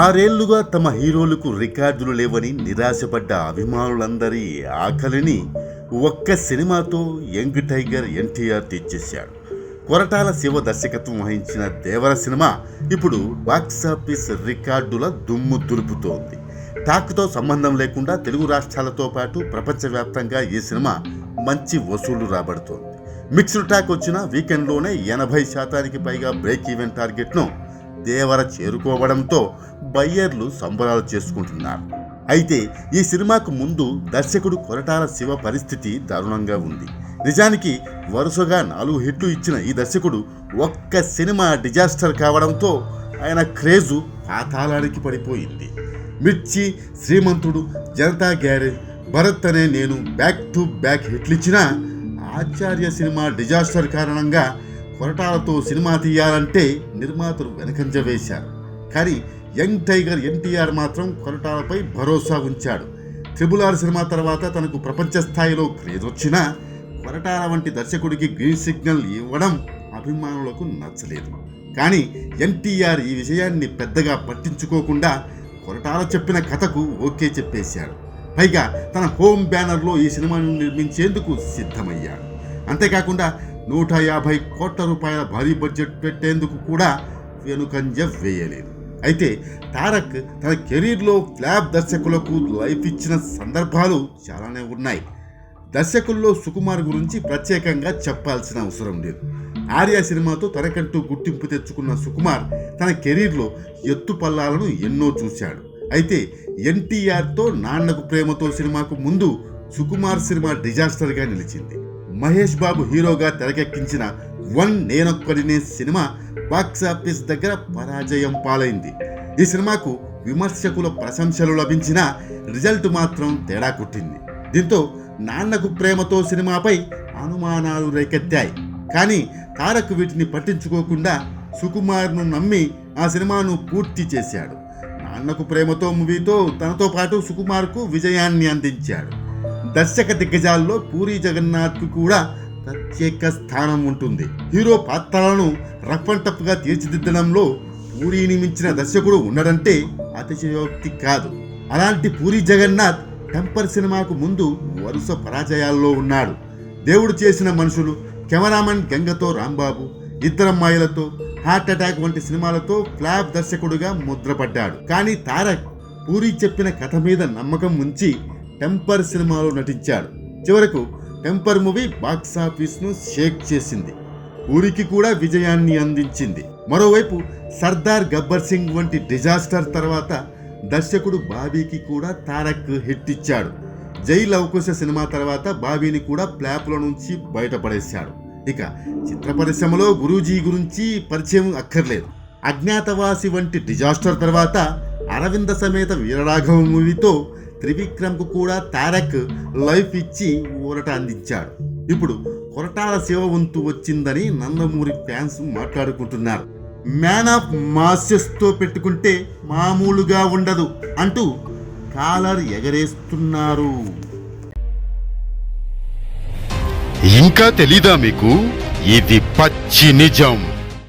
ఆరేళ్ళుగా తమ హీరోలకు రికార్డులు లేవని నిరాశపడ్డ అభిమానులందరి ఆకలిని ఒక్క సినిమాతో యంగ్ టైగర్ ఎన్టీఆర్ తీర్చేశాడు కొరటాల శివ దర్శకత్వం వహించిన దేవర సినిమా ఇప్పుడు బాక్సాఫీస్ రికార్డుల దుమ్ము దులుపుతోంది. టాక్తో సంబంధం లేకుండా తెలుగు రాష్ట్రాలతో పాటు ప్రపంచవ్యాప్తంగా ఈ సినిమా మంచి వసూళ్ళు రాబడుతోంది. మిక్స్డ్ టాక్ వచ్చిన వీకెండ్లోనే ఎనభై శాతానికి పైగా బ్రేక్ ఈవెన్ టార్గెట్ను దేవర చేరుకోవడంతో బయ్యర్లు సంబరాలు చేసుకుంటున్నారు. అయితే ఈ సినిమాకు ముందు దర్శకుడు కొరటాల శివ పరిస్థితి దారుణంగా ఉంది. నిజానికి వరుసగా నాలుగు హిట్లు ఇచ్చిన ఈ దర్శకుడు ఒక్క సినిమా డిజాస్టర్ కావడంతో ఆయన క్రేజు పాతాళానికి పడిపోయింది. మిర్చి శ్రీమంతుడు జనతా గ్యారేజ్ భరత్ అనే నేను బ్యాక్ టు బ్యాక్ హిట్లు ఇచ్చిన ఆచార్య సినిమా డిజాస్టర్ కారణంగా కొరటాలతో సినిమా తీయాలంటే నిర్మాతలు వెనకంజ వేశారు. కానీ యంగ్ టైగర్ ఎన్టీఆర్ మాత్రం కొరటాలపై భరోసా ఉంచాడు. ట్రిబుల్ ఆర్ సినిమా తర్వాత తనకు ప్రపంచ స్థాయిలో క్రేజ్ వచ్చినా కొరటాల వంటి దర్శకుడికి గ్రీన్ సిగ్నల్ ఇవ్వడం అభిమానులకు నచ్చలేదు. కానీ ఎన్టీఆర్ ఈ విషయాన్ని పెద్దగా పట్టించుకోకుండా కొరటాల చెప్పిన కథకు ఓకే చెప్పేశాడు. పైగా తన హోమ్ బ్యానర్లో ఈ సినిమాను నిర్మించేందుకు సిద్ధమయ్యాడు. అంతేకాకుండా నూట యాభై కోట్ల రూపాయల భారీ బడ్జెట్ పెట్టేందుకు కూడా వెనుకంజ వేయలేదు. అయితే తారక్ తన కెరీర్లో ఫ్లాప్ దర్శకులకు లైఫ్ ఇచ్చిన సందర్భాలు చాలానే ఉన్నాయి. దర్శకుల్లో సుకుమార్ గురించి ప్రత్యేకంగా చెప్పాల్సిన అవసరం లేదు. ఆర్య సినిమాతో తనకంటూ గుర్తింపు తెచ్చుకున్న సుకుమార్ తన కెరీర్లో ఎత్తుపల్లాలను ఎన్నో చూశాడు. అయితే ఎన్టీఆర్తో నాన్నకు ప్రేమతో సినిమాకు ముందు సుకుమార్ సినిమా డిజాస్టర్గా నిలిచింది. మహేష్ బాబు హీరోగా తెరకెక్కించిన వన్ నేనొక్కడినే సినిమా బాక్సాఫీస్ దగ్గర పరాజయం పాలైంది. ఈ సినిమాకు విమర్శకుల ప్రశంసలు లభించినా రిజల్ట్ మాత్రం తేడా కొట్టింది. దీంతో నాన్నకు ప్రేమతో సినిమాపై అనుమానాలు రేకెత్తాయి. కానీ తారక్ వీటిని పట్టించుకోకుండా సుకుమార్ను నమ్మి ఆ సినిమాను పూర్తి చేశాడు. నాన్నకు ప్రేమతో మూవీతో తనతో పాటు సుకుమార్కు విజయాన్ని అందించాడు. దర్శక దిగ్గజాల్లో పూరి జగన్నాథ్కు కూడా ప్రత్యేక స్థానం ఉంటుంది. హీరో పాత్రలను రఫ్ అండ్ టఫ్గా తీర్చిదిద్దడంలో పూరిని మించిన దర్శకుడు ఉండడంటే అతిశయోక్తి కాదు. అలాంటి పూరి జగన్నాథ్ టెంపర్ సినిమాకు ముందు వరుస పరాజయాల్లో ఉన్నాడు. దేవుడు చేసిన మనుషులు కెమెరామన్ గంగతో రాంబాబు ఇద్దరమ్మాయిలతో హార్ట్ అటాక్ వంటి సినిమాలతో ఫ్లాప్ దర్శకుడుగా ముద్రపడ్డాడు. కానీ తారక్ పూరి చెప్పిన కథ మీద నమ్మకం ఉంచి టెంపర్ సినిమాలో నటించాడు. చివరకు టెంపర్ మూవీ బాక్సాఫీస్ను షేక్ చేసింది. ఊరికి కూడా విజయాన్ని అందించింది. మరోవైపు సర్దార్ గబ్బర్ సింగ్ వంటి డిజాస్టర్ తర్వాత దర్శకుడు బాబీకి కూడా తారక్ హిట్ ఇచ్చాడు. జై లవకుశ సినిమా తర్వాత బాబీని కూడా ప్లాప్ల నుంచి బయటపడేశాడు. ఇక చిత్ర పరిశ్రమలో గురూజీ గురించి పరిచయం అక్కర్లేదు. అజ్ఞాతవాసి వంటి డిజాస్టర్ తర్వాత అరవింద సమేత వీరరాఘవ మూవీతో త్రివిక్రమ్కు కూడా తారక్ లైఫ్ ఇచ్చి ఊరట అందించాడు. ఇప్పుడు కొరటాల శివ వంతు వచ్చిందని నందమూరి ఫ్యాన్స్ మాట్లాడుకుంటున్నారు. మ్యాన్ ఆఫ్ మాసెస్తో పెట్టుకుంటే మామూలుగా ఉండదు అంటూ కాలర్ ఎగరేస్తున్నారు. ఇంకా తెలీదా మీకు? ఇది పచ్చి నిజం.